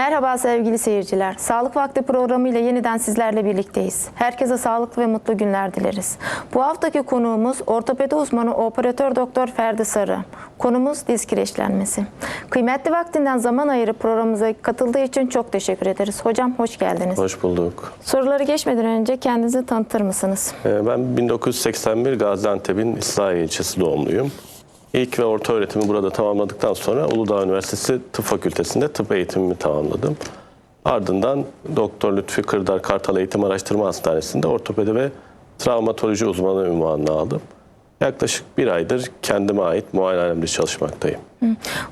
Merhaba sevgili seyirciler. Sağlık Vakti programıyla yeniden sizlerle birlikteyiz. Herkese sağlıklı ve mutlu günler dileriz. Bu haftaki konuğumuz ortopedi uzmanı operatör doktor Ferdi Sarı. Konumuz diz kireçlenmesi. Kıymetli vaktinden zaman ayırıp programımıza katıldığı için çok teşekkür ederiz. Hocam hoş geldiniz. Hoş bulduk. Soruları geçmeden önce kendinizi tanıtır mısınız? Ee, Ben 1981 Gaziantep'in İslahiye ilçesi doğumluyum. İlk ve orta öğretimi burada tamamladıktan sonra Uludağ Üniversitesi Tıp Fakültesi'nde tıp eğitimimi tamamladım. Ardından Doktor Lütfi Kırdar Kartal Eğitim Araştırma Hastanesi'nde ortopedi ve travmatoloji uzmanı ünvanını aldım. Yaklaşık bir aydır kendime ait muayenehanemde çalışmaktayım.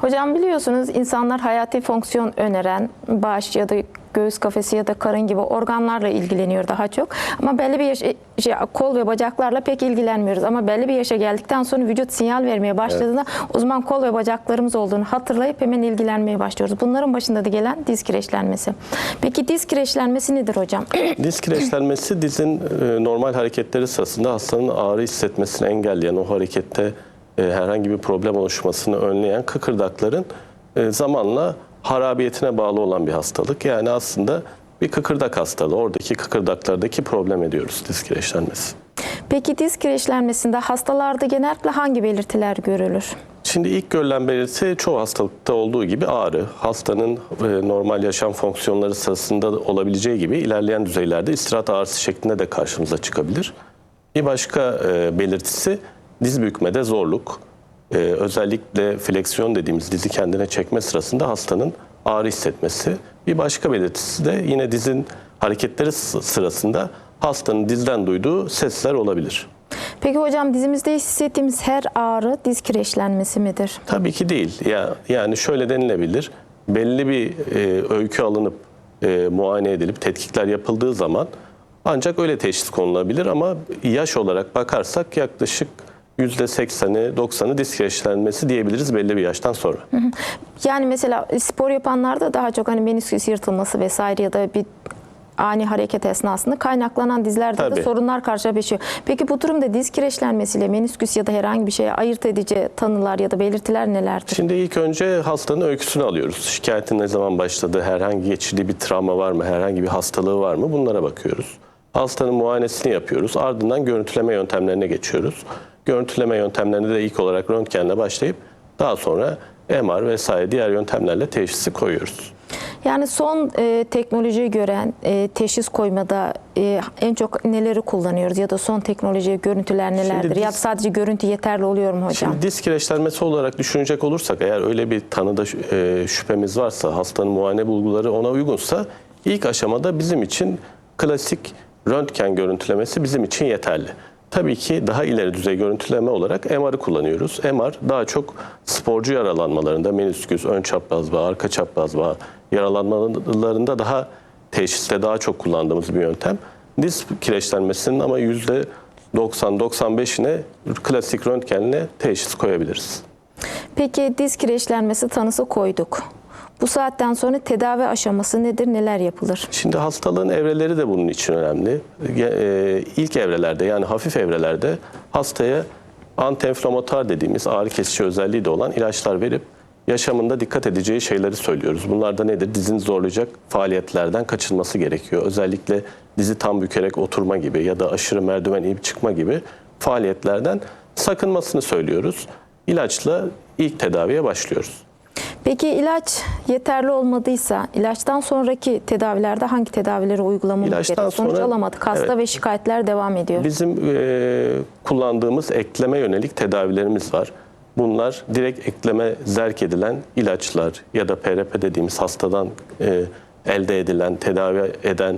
Hocam biliyorsunuz insanlar hayati fonksiyon öneren baş ya da göğüs kafesi ya da karın gibi organlarla ilgileniyor daha çok. Ama belli bir yaş, şey, kol ve bacaklarla pek ilgilenmiyoruz. Ama belli bir yaşa geldikten sonra vücut sinyal vermeye başladığında o zaman kol ve bacaklarımız olduğunu hatırlayıp hemen ilgilenmeye başlıyoruz. Bunların başında da gelen diz kireçlenmesi. Peki diz kireçlenmesi nedir hocam? Diz kireçlenmesi dizin e, normal hareketleri sırasında hastanın ağrı hissetmesini engelleyen o harekette e, herhangi bir problem oluşmasını önleyen kıkırdakların e, zamanla harabiyetine bağlı olan bir hastalık. Yani aslında bir kıkırdak hastalığı. Oradaki kıkırdaklardaki problem ediyoruz diz kireçlenmesi. Peki diz kireçlenmesinde hastalarda genellikle hangi belirtiler görülür? Şimdi ilk görülen belirti çoğu hastalıkta olduğu gibi ağrı. Hastanın e, normal yaşam fonksiyonları sırasında olabileceği gibi ilerleyen düzeylerde istirahat ağrısı şeklinde de karşımıza çıkabilir. Bir başka e, belirtisi diz bükmede zorluk. E, özellikle fleksiyon dediğimiz dizi kendine çekme sırasında hastanın ağrı hissetmesi. Bir başka belirtisi de yine dizin hareketleri sırasında hastanın dizden duyduğu sesler olabilir. Peki hocam dizimizde hissettiğimiz her ağrı diz kireçlenmesi midir? Tabii ki değil. Ya yani şöyle denilebilir. Belli bir e, öykü alınıp e, muayene edilip tetkikler yapıldığı zaman ancak öyle teşhis konulabilir ama yaş olarak bakarsak yaklaşık %80'i 90'ı disk kireçlenmesi diyebiliriz belli bir yaştan sonra. Yani mesela spor yapanlarda daha çok hani menisküs yırtılması vesaire ya da bir ani hareket esnasında kaynaklanan dizlerde de Tabii. sorunlar karşılaşıyor. Peki bu durumda diz kireçlenmesiyle menisküs ya da herhangi bir şeye ayırt edici tanılar ya da belirtiler nelerdir? Şimdi ilk önce hastanın öyküsünü alıyoruz. Şikayetin ne zaman başladı, herhangi geçirdiği bir travma var mı, herhangi bir hastalığı var mı bunlara bakıyoruz. Hastanın muayenesini yapıyoruz. Ardından görüntüleme yöntemlerine geçiyoruz. Görüntüleme yöntemlerinde de ilk olarak röntgenle başlayıp daha sonra MR vesaire diğer yöntemlerle teşhisi koyuyoruz. Yani son e, teknolojiyi gören e, teşhis koymada e, en çok neleri kullanıyoruz ya da son teknolojiye görüntüler nelerdir? biz- ya da sadece görüntü yeterli oluyor mu hocam? Şimdi disk kireçlenmesi olarak düşünecek olursak eğer öyle bir tanıda e, şüphemiz varsa, hastanın muayene bulguları ona uygunsa ilk aşamada bizim için klasik röntgen görüntülemesi bizim için yeterli. Tabii ki daha ileri düzey görüntüleme olarak MR'ı kullanıyoruz. MR daha çok sporcu yaralanmalarında menisküs, ön çapraz bağ, arka çapraz bağ yaralanmalarında daha teşhiste daha çok kullandığımız bir yöntem. Diz kireçlenmesinin ama yüzde 90-95'ine klasik röntgenle teşhis koyabiliriz. Peki diz kireçlenmesi tanısı koyduk. Bu saatten sonra tedavi aşaması nedir? Neler yapılır? Şimdi hastalığın evreleri de bunun için önemli. E, İlk evrelerde yani hafif evrelerde hastaya antiinflamatuar dediğimiz ağrı kesici özelliği de olan ilaçlar verip yaşamında dikkat edeceği şeyleri söylüyoruz. Bunlar da nedir? Dizini zorlayacak faaliyetlerden kaçınması gerekiyor. Özellikle dizi tam bükerek oturma gibi ya da aşırı merdiven inip çıkma gibi faaliyetlerden sakınmasını söylüyoruz. İlaçla ilk tedaviye başlıyoruz. Peki ilaç yeterli olmadıysa ilaçtan sonraki tedavilerde hangi tedavileri uygulamamız gerekiyor? Sonuç sonra- alamadık. Hasta Evet. ve şikayetler devam ediyor. Bizim e, kullandığımız ekleme yönelik tedavilerimiz var. Bunlar direkt ekleme zerk edilen ilaçlar ya da PRP dediğimiz hastadan e, elde edilen, tedavi eden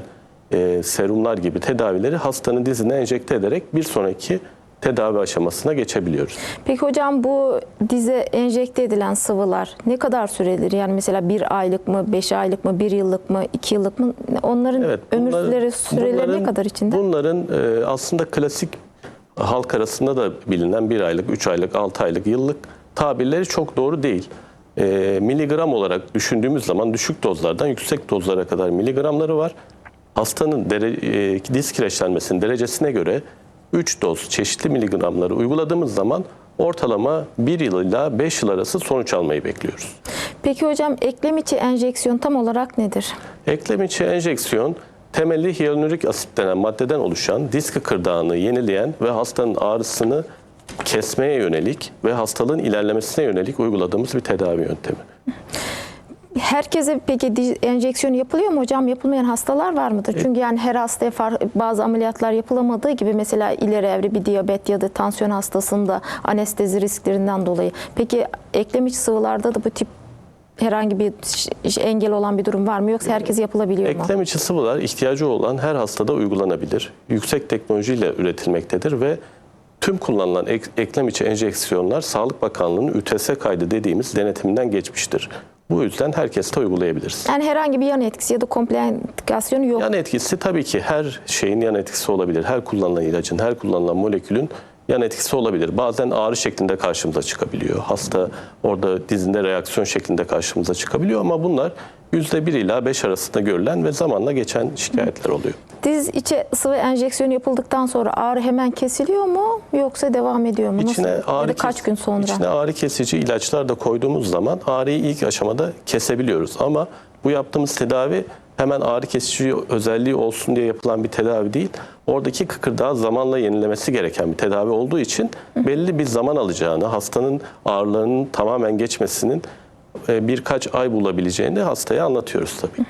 e, serumlar gibi tedavileri hastanın dizine enjekte ederek bir sonraki tedavi aşamasına geçebiliyoruz. Peki hocam bu dize enjekte edilen sıvılar ne kadar süredir? Yani mesela bir aylık mı, beş aylık mı, bir yıllık mı, iki yıllık mı? Onların Evet, bunların- süreleri, süreleri ne kadar içinde? Bunların e, aslında klasik halk arasında da bilinen bir aylık, üç aylık, altı aylık, yıllık tabirleri çok doğru değil. E, miligram olarak düşündüğümüz zaman düşük dozlardan yüksek dozlara kadar miligramları var. Hastanın dere, e, diz kireçlenmesinin derecesine göre 3 doz çeşitli miligramları uyguladığımız zaman ortalama 1 yıl ile 5 yıl arası sonuç almayı bekliyoruz. Peki hocam eklem içi enjeksiyon tam olarak nedir? Eklem içi enjeksiyon temelli hyaluronik asit denen maddeden oluşan disk kıkırdağını yenileyen ve hastanın ağrısını kesmeye yönelik ve hastalığın ilerlemesine yönelik uyguladığımız bir tedavi yöntemi. Herkese peki enjeksiyon yapılıyor mu hocam? Yapılmayan hastalar var mıdır? Çünkü yani her hastaya bazı ameliyatlar yapılamadığı gibi mesela ileri evre bir diyabet ya da tansiyon hastasında anestezi risklerinden dolayı. Peki eklem içi sıvılarda da bu tip herhangi bir engel olan bir durum var mı yoksa herkes yapılabiliyor mu? Eklem içi sıvılar ihtiyacı olan her hastada uygulanabilir. Yüksek teknolojiyle üretilmektedir ve tüm kullanılan ek- eklem içi enjeksiyonlar Sağlık Bakanlığı'nın ÜTS kaydı dediğimiz denetiminden geçmiştir. Bu yüzden herkes de uygulayabiliriz. Yani herhangi bir yan etkisi ya da komplikasyonu yok. Yan etkisi tabii ki her şeyin yan etkisi olabilir. Her kullanılan ilacın, her kullanılan molekülün yan etkisi olabilir. Bazen ağrı şeklinde karşımıza çıkabiliyor. Hasta orada dizinde reaksiyon şeklinde karşımıza çıkabiliyor ama bunlar %1 ila 5 arasında görülen ve zamanla geçen şikayetler oluyor. Diz içi sıvı enjeksiyon yapıldıktan sonra ağrı hemen kesiliyor mu yoksa devam ediyor mu? İçine Nasıl? ağrı ya kaç gün sonra? İçine ağrı kesici ilaçlar da koyduğumuz zaman ağrıyı ilk aşamada kesebiliyoruz. Ama bu yaptığımız tedavi hemen ağrı kesici özelliği olsun diye yapılan bir tedavi değil. Oradaki kıkırdağı zamanla yenilemesi gereken bir tedavi olduğu için belli bir zaman alacağını, hastanın ağrılarının tamamen geçmesinin e, birkaç ay bulabileceğini hastaya anlatıyoruz tabii.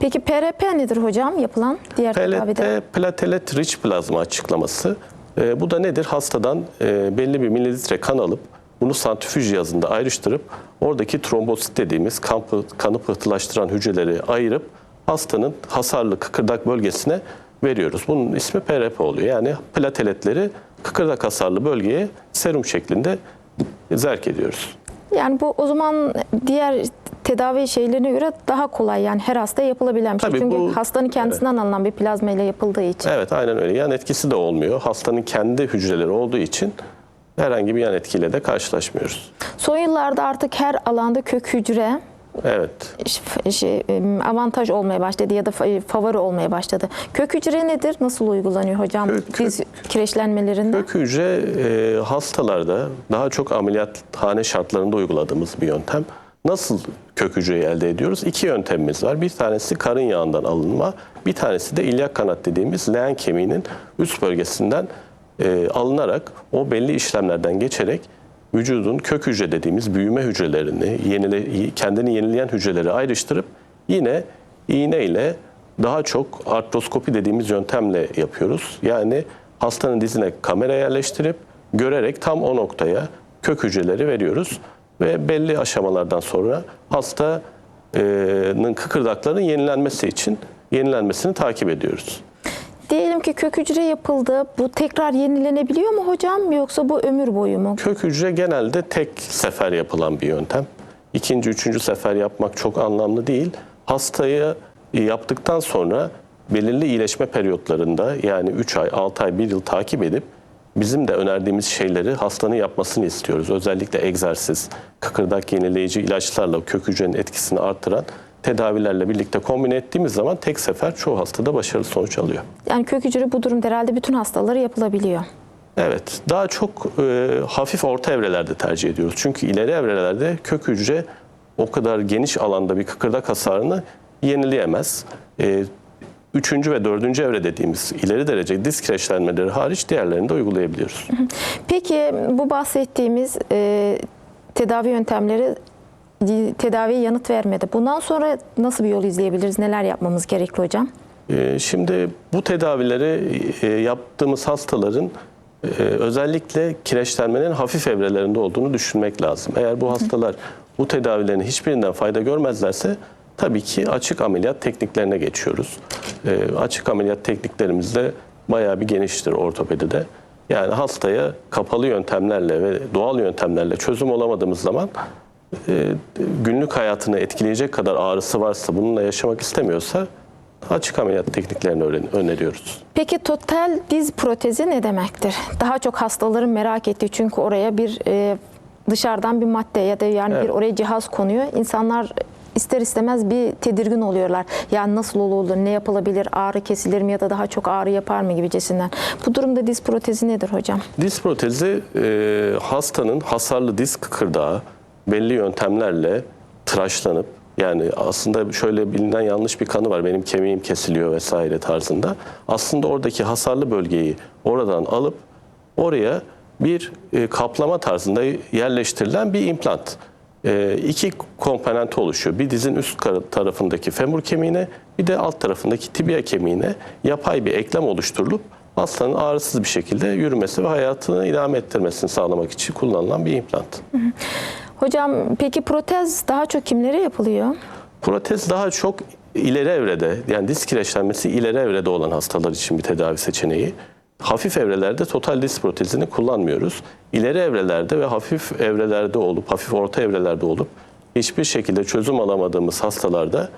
Peki PRP nedir hocam yapılan diğer tedavide? PLT, platelet rich plazma açıklaması. E, bu da nedir? Hastadan e, belli bir mililitre kan alıp bunu santrifüj cihazında ayrıştırıp oradaki trombosit dediğimiz kan, kanı pıhtılaştıran hücreleri ayırıp hastanın hasarlı kıkırdak bölgesine veriyoruz. Bunun ismi PRP oluyor. Yani plateletleri kıkırdak hasarlı bölgeye serum şeklinde zerk ediyoruz. Yani bu o zaman diğer tedavi şeylerine göre daha kolay yani her hasta yapılabilen bir şey. Tabii Çünkü bu- hastanın kendisinden alınan bir plazma ile yapıldığı için. Evet aynen öyle. Yan etkisi de olmuyor. Hastanın kendi hücreleri olduğu için herhangi bir yan etkiyle de karşılaşmıyoruz. Son yıllarda artık her alanda kök hücre Evet. şey, avantaj olmaya başladı ya da fa- favori olmaya başladı. Kök hücre nedir? Nasıl uygulanıyor hocam? Kök- Diz kireçlenmelerinde. Kök hücre e, hastalarda daha çok ameliyathane şartlarında uyguladığımız bir yöntem. Nasıl kök hücreyi elde ediyoruz? İki yöntemimiz var. Bir tanesi karın yağından alınma, bir tanesi de ilyak kanat dediğimiz leğen kemiğinin üst bölgesinden e, alınarak o belli işlemlerden geçerek vücudun kök hücre dediğimiz büyüme hücrelerini, yenile, kendini yenileyen hücreleri ayrıştırıp yine iğne ile daha çok artroskopi dediğimiz yöntemle yapıyoruz. Yani hastanın dizine kamera yerleştirip görerek tam o noktaya kök hücreleri veriyoruz ve belli aşamalardan sonra hastanın kıkırdaklarının yenilenmesi için yenilenmesini takip ediyoruz. Diyelim ki kök hücre yapıldı. Bu tekrar yenilenebiliyor mu hocam yoksa bu ömür boyu mu? Kök hücre genelde tek sefer yapılan bir yöntem. İkinci, üçüncü sefer yapmak çok anlamlı değil. Hastayı yaptıktan sonra belirli iyileşme periyotlarında yani 3 ay, 6 ay, 1 yıl takip edip bizim de önerdiğimiz şeyleri hastanın yapmasını istiyoruz. Özellikle egzersiz, kıkırdak yenileyici ilaçlarla kök hücrenin etkisini artıran tedavilerle birlikte kombine ettiğimiz zaman tek sefer çoğu hastada başarılı sonuç alıyor. Yani kök hücre bu durumda herhalde bütün hastaları yapılabiliyor. Evet, daha çok e, hafif orta evrelerde tercih ediyoruz. Çünkü ileri evrelerde kök hücre o kadar geniş alanda bir kıkırdak hasarını yenileyemez. E, üçüncü ve dördüncü evre dediğimiz ileri derece disk kireçlenmeleri hariç diğerlerini de uygulayabiliyoruz. Peki bu bahsettiğimiz e, tedavi yöntemleri tedaviye yanıt vermedi. Bundan sonra nasıl bir yol izleyebiliriz? Neler yapmamız gerekli hocam? E, şimdi bu tedavileri e, yaptığımız hastaların e, özellikle kireçlenmenin hafif evrelerinde olduğunu düşünmek lazım. Eğer bu hastalar bu tedavilerin hiçbirinden fayda görmezlerse tabii ki açık ameliyat tekniklerine geçiyoruz. E, açık ameliyat tekniklerimiz de bayağı bir geniştir ortopedide. Yani hastaya kapalı yöntemlerle ve doğal yöntemlerle çözüm olamadığımız zaman günlük hayatını etkileyecek kadar ağrısı varsa, bununla yaşamak istemiyorsa açık ameliyat tekniklerini öneriyoruz. Peki total diz protezi ne demektir? Daha çok hastaların merak ettiği çünkü oraya bir e, dışarıdan bir madde ya da yani Evet. bir oraya cihaz konuyor. İnsanlar ister istemez bir tedirgin oluyorlar. Yani nasıl olur, ne yapılabilir, ağrı kesilir mi ya da daha çok ağrı yapar mı gibicesinden. Bu durumda diz protezi nedir hocam? Diz protezi e, hastanın hasarlı diz kıkırdağı belli yöntemlerle tıraşlanıp yani aslında şöyle bilinen yanlış bir kanı var. Benim kemiğim kesiliyor vesaire tarzında. Aslında oradaki hasarlı bölgeyi oradan alıp oraya bir e, kaplama tarzında yerleştirilen bir implant. E, iki komponente oluşuyor. Bir dizin üst tarafındaki femur kemiğine bir de alt tarafındaki tibia kemiğine yapay bir eklem oluşturulup hastanın ağrısız bir şekilde yürümesi ve hayatını idame ettirmesini sağlamak için kullanılan bir implant. Hocam peki protez daha çok kimlere yapılıyor? Protez daha çok ileri evrede yani disk kireçlenmesi ileri evrede olan hastalar için bir tedavi seçeneği. Hafif evrelerde total disk protezini kullanmıyoruz. İleri evrelerde ve hafif evrelerde olup, hafif orta evrelerde olup hiçbir şekilde çözüm alamadığımız hastalarda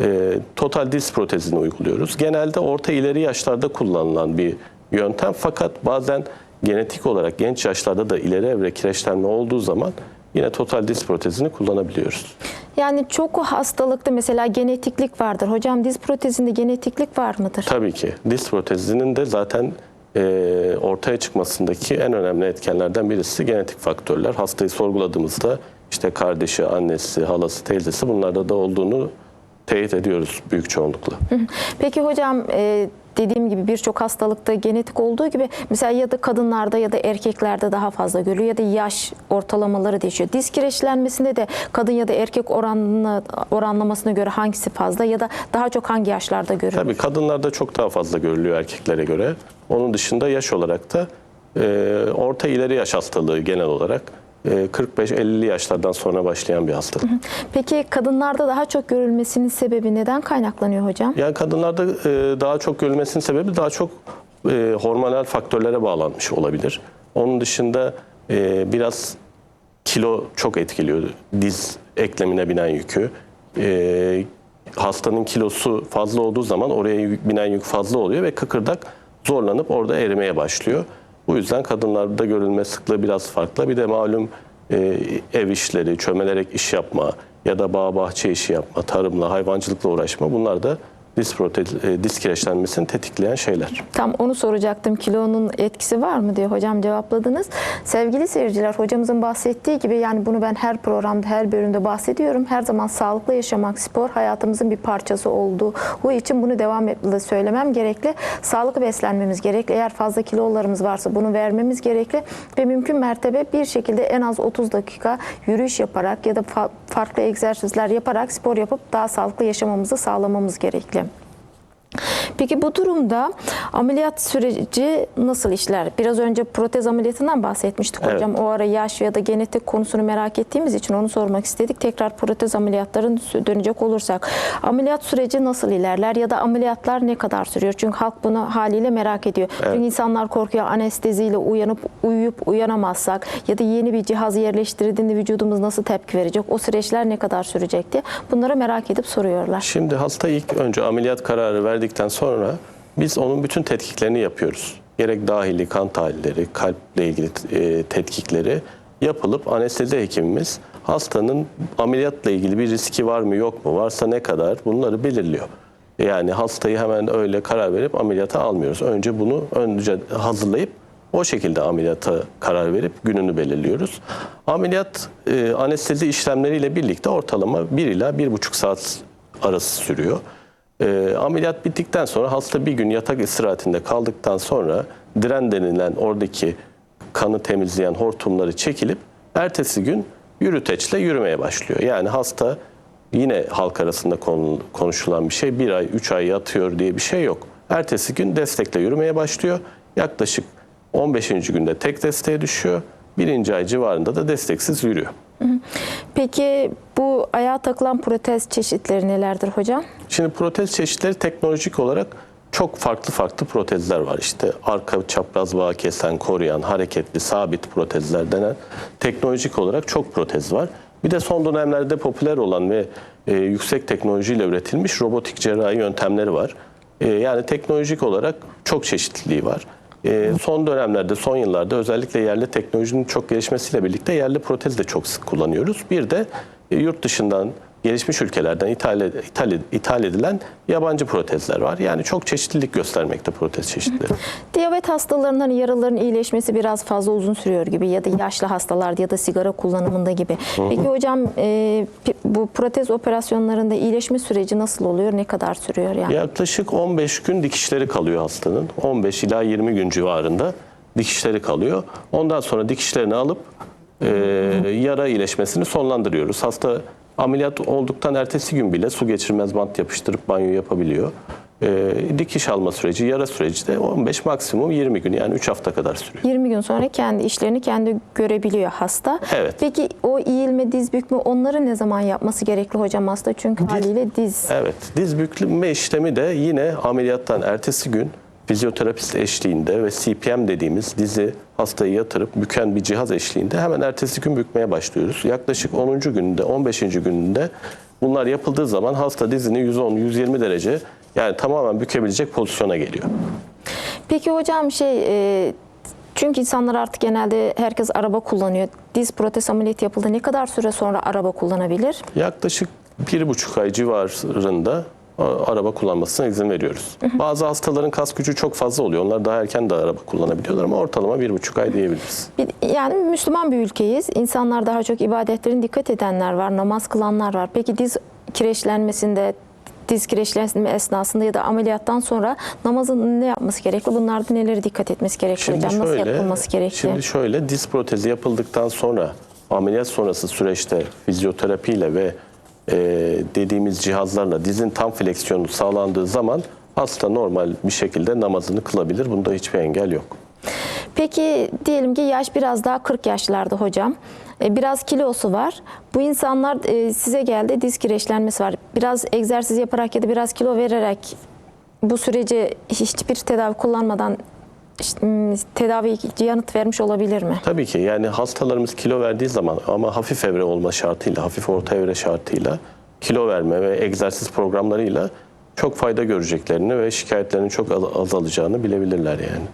e, total disk protezini uyguluyoruz. Genelde orta ileri yaşlarda kullanılan bir yöntem fakat bazen genetik olarak genç yaşlarda da ileri evre kireçlenme olduğu zaman yine total disk protezini kullanabiliyoruz. Yani çok hastalıkta mesela genetiklik vardır. Hocam diz protezinde genetiklik var mıdır? Tabii ki. Disk protezinin de zaten e, ortaya çıkmasındaki en önemli etkenlerden birisi genetik faktörler. Hastayı sorguladığımızda işte kardeşi, annesi, halası, teyzesi bunlarda da olduğunu teyit ediyoruz büyük çoğunlukla. Peki hocam e, dediğim gibi birçok hastalıkta genetik olduğu gibi mesela ya da kadınlarda ya da erkeklerde daha fazla görülüyor ya da yaş ortalamaları değişiyor. Diz kireçlenmesinde de kadın ya da erkek oranını, oranlamasına göre hangisi fazla ya da daha çok hangi yaşlarda görülüyor? Tabii kadınlarda çok daha fazla görülüyor erkeklere göre. Onun dışında yaş olarak da e, orta ileri yaş hastalığı genel olarak 45-50 yaşlardan sonra başlayan bir hastalık. Peki kadınlarda daha çok görülmesinin sebebi neden kaynaklanıyor hocam? Yani kadınlarda e, daha çok görülmesinin sebebi daha çok e, hormonal faktörlere bağlanmış olabilir. Onun dışında e, biraz kilo çok etkiliyor. Diz eklemine binen yükü. Hastanın kilosu fazla olduğu zaman oraya binen yük fazla oluyor ve kıkırdak zorlanıp orada erimeye başlıyor. Bu yüzden kadınlarda görülme sıklığı biraz farklı. Bir de malum e, ev işleri, çömelerek iş yapma ya da bağ bahçe işi yapma, tarımla, hayvancılıkla uğraşma bunlar da disk, protez, e, disk kireçlenmesini tetikleyen şeyler. Tam onu soracaktım. Kilonun etkisi var mı diye hocam cevapladınız. Sevgili seyirciler hocamızın bahsettiği gibi yani bunu ben her programda her bölümde bahsediyorum. Her zaman sağlıklı yaşamak spor hayatımızın bir parçası olduğu bu için bunu devam etmeli söylemem gerekli. Sağlıklı beslenmemiz gerekli. Eğer fazla kilolarımız varsa bunu vermemiz gerekli ve mümkün mertebe bir şekilde en az 30 dakika yürüyüş yaparak ya da fa- farklı egzersizler yaparak spor yapıp daha sağlıklı yaşamamızı sağlamamız gerekli. Peki bu durumda ameliyat süreci nasıl işler? Biraz önce protez ameliyatından bahsetmiştik Evet. hocam. O ara yaş ya da genetik konusunu merak ettiğimiz için onu sormak istedik. Tekrar protez ameliyatların dönecek olursak. Ameliyat süreci nasıl ilerler ya da ameliyatlar ne kadar sürüyor? Çünkü halk bunu haliyle merak ediyor. Çünkü insanlar korkuyor anesteziyle uyanıp uyuyup uyanamazsak ya da yeni bir cihaz yerleştirildiğinde vücudumuz nasıl tepki verecek? O süreçler ne kadar sürecek diye. Bunları merak edip soruyorlar. Şimdi hasta ilk önce ameliyat kararı verdikten sonra biz onun bütün tetkiklerini yapıyoruz. Gerek dahili kan tahlilleri, kalple ilgili e, tetkikleri yapılıp anestezi hekimimiz hastanın ameliyatla ilgili bir riski var mı yok mu, varsa ne kadar bunları belirliyor. Yani hastayı hemen öyle karar verip ameliyata almıyoruz. Önce bunu önce hazırlayıp o şekilde ameliyata karar verip gününü belirliyoruz. Ameliyat e, anestezi işlemleriyle birlikte ortalama 1 ila 1,5 saat arası sürüyor. E, ameliyat bittikten sonra hasta bir gün yatak istirahatinde kaldıktan sonra diren denilen oradaki kanı temizleyen hortumları çekilip ertesi gün yürüteçle yürümeye başlıyor. Yani hasta yine halk arasında konu- konuşulan bir şey bir ay, üç ay yatıyor diye bir şey yok. Ertesi gün destekle yürümeye başlıyor. Yaklaşık 15. günde tek desteğe düşüyor. Birinci ay civarında da desteksiz yürüyor. Peki bu ayağa takılan protez çeşitleri nelerdir hocam? Şimdi protez çeşitleri teknolojik olarak çok farklı farklı protezler var. İşte arka çapraz bağ kesen, koruyan, hareketli, sabit protezler denen teknolojik olarak çok protez var. Bir de son dönemlerde popüler olan ve e, yüksek teknolojiyle üretilmiş robotik cerrahi yöntemleri var. E, yani teknolojik olarak çok çeşitliliği var. E, son dönemlerde, son yıllarda özellikle yerli teknolojinin çok gelişmesiyle birlikte yerli protez de çok sık kullanıyoruz. Bir de yurt dışından gelişmiş ülkelerden ithal, ithal, ithal edilen yabancı protezler var. Yani çok çeşitlilik göstermekte protez çeşitleri. Diyabet hastalarının hani yaraların iyileşmesi biraz fazla uzun sürüyor gibi ya da yaşlı hastalarda ya da sigara kullanımında gibi. Peki hocam e, bu protez operasyonlarında iyileşme süreci nasıl oluyor? Ne kadar sürüyor yani? Yaklaşık 15 gün dikişleri kalıyor hastanın. 15 ila 20 gün civarında dikişleri kalıyor. Ondan sonra dikişlerini alıp e, yara iyileşmesini sonlandırıyoruz. Hasta ameliyat olduktan ertesi gün bile su geçirmez bant yapıştırıp banyo yapabiliyor. E, dikiş alma süreci, yara süreci de 15 maksimum 20 gün yani 3 hafta kadar sürüyor. 20 gün sonra kendi işlerini kendi görebiliyor hasta. Evet. Peki o eğilme, diz bükme onları ne zaman yapması gerekli hocam hasta? Çünkü haliyle diz. Evet, diz bükleme işlemi de yine ameliyattan ertesi gün fizyoterapist eşliğinde ve CPM dediğimiz dizi hastayı yatırıp büken bir cihaz eşliğinde hemen ertesi gün bükmeye başlıyoruz. Yaklaşık 10. gününde, 15. gününde bunlar yapıldığı zaman hasta dizini 110-120 derece yani tamamen bükebilecek pozisyona geliyor. Peki hocam şey e, çünkü insanlar artık genelde herkes araba kullanıyor. Diz protez ameliyatı yapıldı. Ne kadar süre sonra araba kullanabilir? Yaklaşık bir buçuk ay civarında araba kullanmasına izin veriyoruz. Bazı hastaların kas gücü çok fazla oluyor. Onlar daha erken de araba kullanabiliyorlar ama ortalama bir buçuk ay diyebiliriz. Yani Müslüman bir ülkeyiz. İnsanlar daha çok ibadetlerin dikkat edenler var, namaz kılanlar var. Peki diz kireçlenmesinde, diz kireçlenme esnasında ya da ameliyattan sonra namazın ne yapması gerekli? Bunlarda neleri dikkat etmesi gerekli hocam? Nasıl yapılması gerekli? Şimdi şöyle diz protezi yapıldıktan sonra ameliyat sonrası süreçte fizyoterapiyle ve e, dediğimiz cihazlarla dizin tam fleksiyonu sağlandığı zaman hasta normal bir şekilde namazını kılabilir. Bunda hiçbir engel yok. Peki diyelim ki yaş biraz daha 40 yaşlarda hocam. E, Biraz kilosu var. Bu insanlar e, size geldi diz kireçlenmesi var. Biraz egzersiz yaparak ya da biraz kilo vererek bu süreci hiçbir tedavi kullanmadan işte, m, tedavi yanıt vermiş olabilir mi? Tabii ki yani hastalarımız kilo verdiği zaman ama hafif evre olma şartıyla, hafif orta evre şartıyla kilo verme ve egzersiz programlarıyla çok fayda göreceklerini ve şikayetlerinin çok az- azalacağını bilebilirler yani.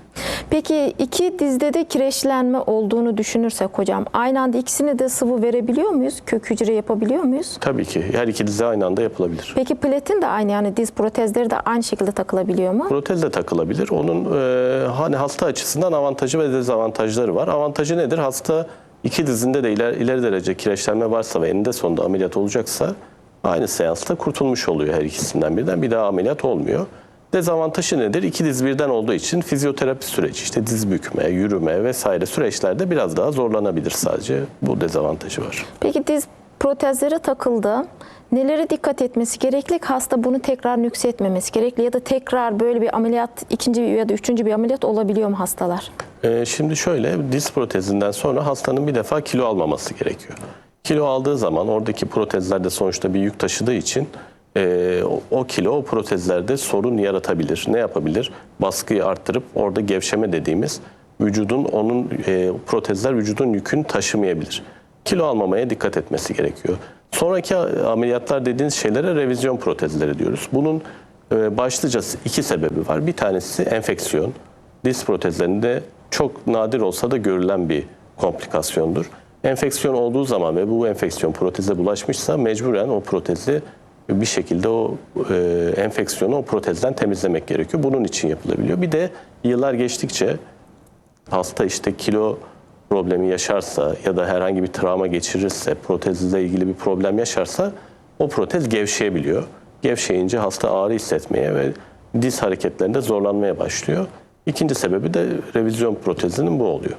Peki iki dizde de kireçlenme olduğunu düşünürsek hocam aynı anda ikisini de sıvı verebiliyor muyuz? Kök hücre yapabiliyor muyuz? Tabii ki her iki dizi aynı anda yapılabilir. Peki platin de aynı yani diz protezleri de aynı şekilde takılabiliyor mu? Protez de takılabilir. Onun e, hani hasta açısından avantajı ve dezavantajları var. Avantajı nedir? Hasta iki dizinde de iler, ileri derece kireçlenme varsa ve eninde sonunda ameliyat olacaksa aynı seansta kurtulmuş oluyor her ikisinden birden. Bir daha ameliyat olmuyor. Dezavantajı nedir? İki diz birden olduğu için fizyoterapi süreci, işte diz bükme, yürüme vesaire süreçlerde biraz daha zorlanabilir sadece. Bu dezavantajı var. Peki diz protezleri takıldı. Nelere dikkat etmesi gerekli hasta bunu tekrar nüksetmemesi gerekli ya da tekrar böyle bir ameliyat ikinci ya da üçüncü bir ameliyat olabiliyor mu hastalar? Ee, şimdi şöyle diz protezinden sonra hastanın bir defa kilo almaması gerekiyor. Kilo aldığı zaman oradaki protezlerde sonuçta bir yük taşıdığı için e, o- kilo o protezlerde sorun yaratabilir. Ne yapabilir? Baskıyı arttırıp orada gevşeme dediğimiz vücudun onun e, protezler vücudun yükünü taşımayabilir. Kilo almamaya dikkat etmesi gerekiyor. Sonraki ameliyatlar dediğiniz şeylere revizyon protezleri diyoruz. Bunun e, başlıca iki sebebi var. Bir tanesi enfeksiyon. Diz protezlerinde çok nadir olsa da görülen bir komplikasyondur. Enfeksiyon olduğu zaman ve bu enfeksiyon proteze bulaşmışsa mecburen o protezi bir şekilde o e, enfeksiyonu o protezden temizlemek gerekiyor. Bunun için yapılabiliyor. Bir de yıllar geçtikçe hasta işte kilo problemi yaşarsa ya da herhangi bir travma geçirirse, protezle ilgili bir problem yaşarsa o protez gevşeyebiliyor. Gevşeyince hasta ağrı hissetmeye ve diz hareketlerinde zorlanmaya başlıyor. İkinci sebebi de revizyon protezinin bu oluyor.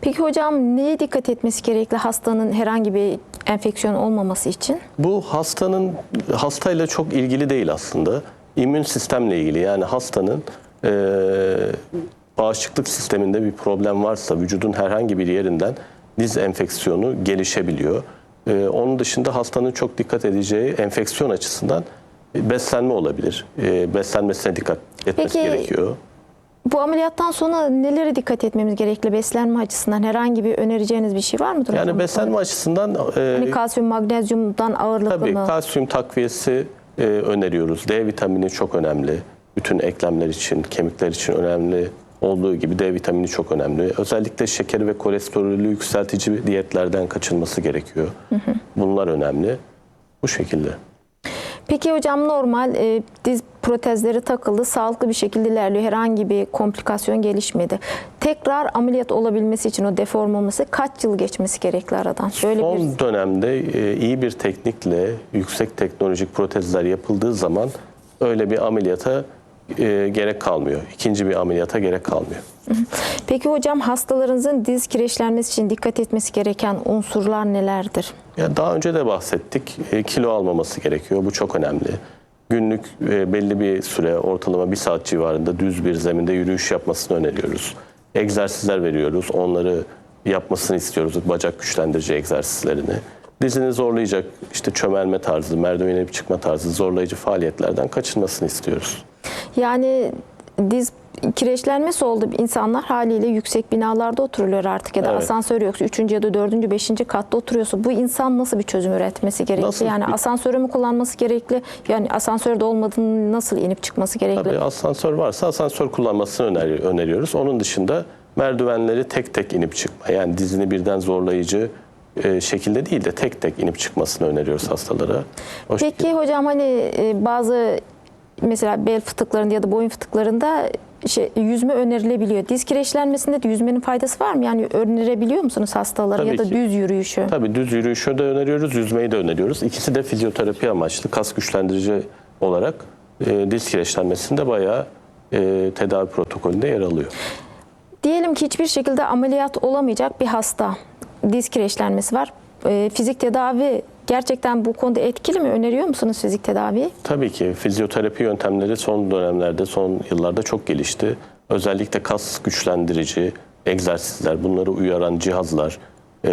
Peki hocam neye dikkat etmesi gerekli hastanın herhangi bir enfeksiyon olmaması için? Bu hastanın hastayla çok ilgili değil aslında. İmmün sistemle ilgili. Yani hastanın eee, bağışıklık sisteminde bir problem varsa vücudun herhangi bir yerinden diz enfeksiyonu gelişebiliyor. Eee, onun dışında hastanın çok dikkat edeceği enfeksiyon açısından beslenme olabilir. Eee, beslenmesine dikkat etmesi Peki, gerekiyor. Bu ameliyattan sonra nelere dikkat etmemiz gerekli beslenme açısından herhangi bir önereceğiniz bir şey var mıdır? Yani hocam? beslenme açısından eee, Hani kalsiyum, magnezyumdan ağırlıklı Tabii mı? kalsiyum takviyesi e, öneriyoruz. D vitamini çok önemli. Bütün eklemler için, kemikler için önemli olduğu gibi D vitamini çok önemli. Özellikle şekeri ve kolesterolü yükseltici diyetlerden kaçınması gerekiyor. Bunlar önemli. Bu şekilde. Peki hocam normal e, diz protezleri takıldı, sağlıklı bir şekilde ilerliyor. Herhangi bir komplikasyon gelişmedi. Tekrar ameliyat olabilmesi için o deform olması kaç yıl geçmesi gerekli aradan? Şöyle Son bir dönemde e, iyi bir teknikle yüksek teknolojik protezler yapıldığı zaman öyle bir ameliyata e, gerek kalmıyor. İkinci bir ameliyata gerek kalmıyor. Peki hocam hastalarınızın diz kireçlenmesi için dikkat etmesi gereken unsurlar nelerdir? Ya daha önce de bahsettik. E, kilo almaması gerekiyor. Bu çok önemli. Günlük e, belli bir süre, ortalama bir saat civarında düz bir zeminde yürüyüş yapmasını öneriyoruz. Egzersizler veriyoruz. Onları yapmasını istiyoruz. Bacak güçlendirici egzersizlerini. Dizini zorlayacak işte çömelme tarzı, merdiven inip çıkma tarzı zorlayıcı faaliyetlerden kaçınmasını istiyoruz. Yani diz kireçlenmesi oldu. İnsanlar haliyle yüksek binalarda oturuyor artık ya da Evet. asansör yoksa 3. ya da 4. 5. katta oturuyorsa bu insan nasıl bir çözüm üretmesi gerekli? Nasıl yani bir- asansörü mü kullanması gerekli? Yani asansörde olmadığını nasıl inip çıkması gerekli? Tabii asansör varsa asansör kullanmasını öneri- öneriyoruz. Onun dışında merdivenleri tek tek inip çıkma. Yani dizini birden zorlayıcı e, şekilde değil de tek tek inip çıkmasını öneriyoruz hastalara. Şekilde. Peki hocam hani e, bazı mesela bel fıtıklarında ya da boyun fıtıklarında şey, yüzme önerilebiliyor. Diz kireçlenmesinde de yüzmenin faydası var mı? Yani önerebiliyor musunuz hastalara Tabii ya da ki. düz yürüyüşü? Tabii düz yürüyüşü de öneriyoruz, yüzmeyi de öneriyoruz. İkisi de fizyoterapi amaçlı, kas güçlendirici olarak e, diz kireçlenmesinde bayağı e, tedavi protokolünde yer alıyor. Diyelim ki hiçbir şekilde ameliyat olamayacak bir hasta. Diz kireçlenmesi var. E, fizik tedavi gerçekten bu konuda etkili mi? Öneriyor musunuz fizik tedaviyi? Tabii ki fizyoterapi yöntemleri son dönemlerde, son yıllarda çok gelişti. Özellikle kas güçlendirici egzersizler, bunları uyaran cihazlar, e,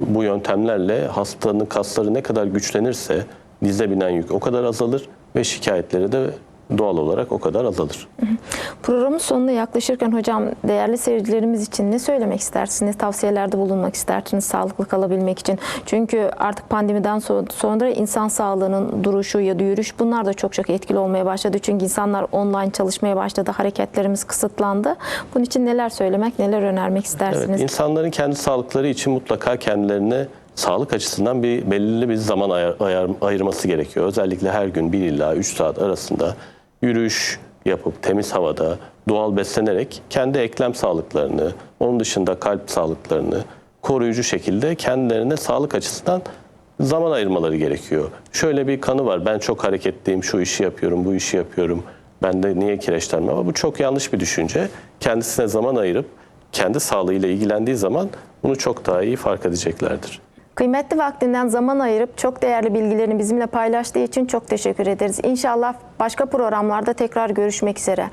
bu yöntemlerle hastanın kasları ne kadar güçlenirse dize binen yük o kadar azalır ve şikayetleri de doğal olarak o kadar azalır. Programın sonuna yaklaşırken hocam değerli seyircilerimiz için ne söylemek istersiniz? Tavsiyelerde bulunmak istersiniz sağlıklı kalabilmek için. Çünkü artık pandemiden so- sonra insan sağlığının duruşu ya da yürüyüş bunlar da çok çok etkili olmaya başladı. Çünkü insanlar online çalışmaya başladı. Hareketlerimiz kısıtlandı. Bunun için neler söylemek, neler önermek istersiniz? Evet, insanların kendi sağlıkları için mutlaka kendilerine sağlık açısından bir belirli bir zaman ayar- ayar- ayırması gerekiyor. Özellikle her gün 1 ila 3 saat arasında yürüyüş yapıp temiz havada doğal beslenerek kendi eklem sağlıklarını, onun dışında kalp sağlıklarını koruyucu şekilde kendilerine sağlık açısından zaman ayırmaları gerekiyor. Şöyle bir kanı var. Ben çok hareketliyim, şu işi yapıyorum, bu işi yapıyorum. Ben de niye kireçlenme? Ama bu çok yanlış bir düşünce. Kendisine zaman ayırıp kendi sağlığıyla ilgilendiği zaman bunu çok daha iyi fark edeceklerdir. Kıymetli vaktinden zaman ayırıp çok değerli bilgilerini bizimle paylaştığı için çok teşekkür ederiz. İnşallah başka programlarda tekrar görüşmek üzere.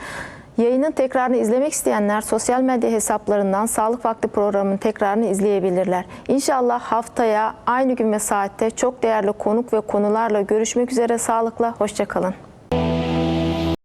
Yayının tekrarını izlemek isteyenler sosyal medya hesaplarından Sağlık Vakti programının tekrarını izleyebilirler. İnşallah haftaya aynı gün ve saatte çok değerli konuk ve konularla görüşmek üzere sağlıkla, hoşçakalın.